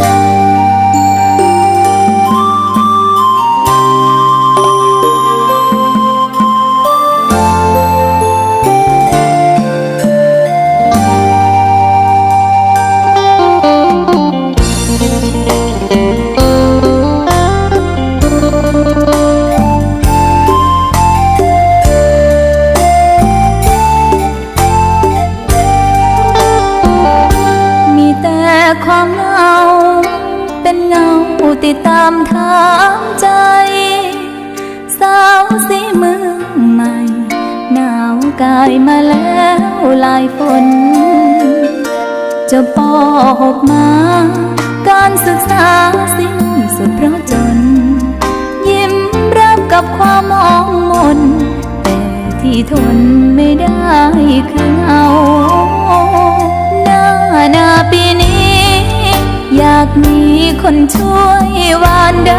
มี ติดตามทางใจ สาวสีเมืองใหม่ หนาวกายมาแล้วหลายฝนจะปอหกมา การศึกษาสิ้นสุดเพราะจน ยิ้มรับกับความมองมนแต่ที่ทนไม่ได้คือ คนช่วยวานด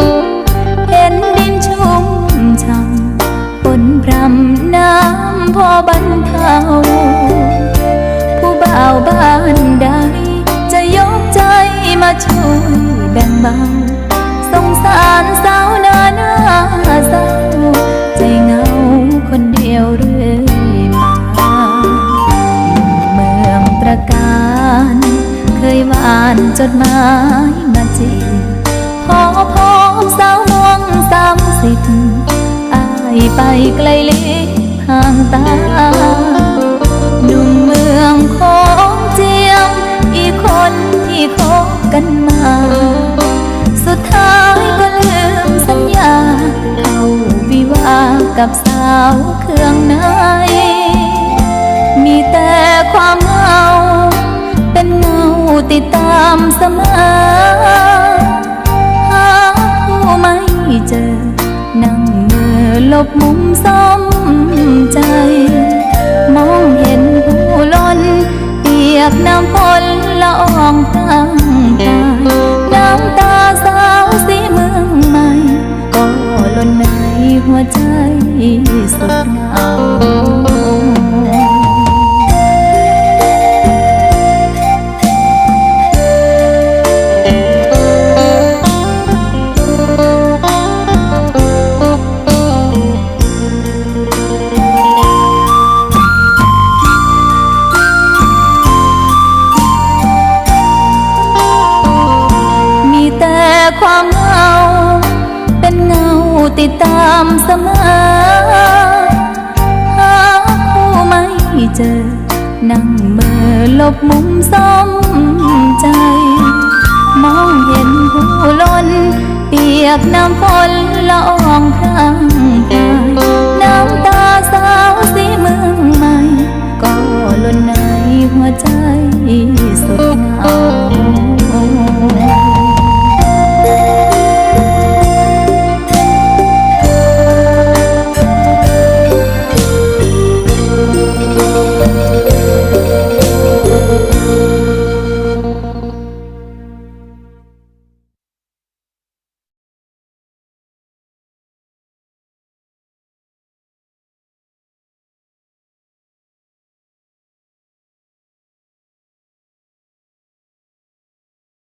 ำเห็นดินชุ่มช่ำฝนพรำน้ำพอบรรเทาผู้บ่าวบ้านใด จะยกใจมาช่วยแบ่งเบาสงสารสา จดหมายมาจีบพอพบสาวมวงสามสิบอายไปไกลลิบห่างตาหนุ่มเมืองของเจียม อีกคนที่คบกันมา สุดท้ายก็ลืมสัญญา เอาวิวากับสาวเครื่องนมี ติดตามเสมอ หาผู้ไม่เจอ นั่งเมื่อลบมุมซ้อมใจ มองเห็นผู้ล้น เปียกน้ำฝนละอองพรางกาน้ำตาสาวสีเมืองใหม่ ก็ล่นในหัวใจสุดเหงา ความเหงา เป็นเงาติดตามเสมอ หาคู่ไม่เจอ นั่งเมื่อหลบมุมซ้อมใจ มองเห็นผู้ล้น เปียกน้ำฝนละอองพราง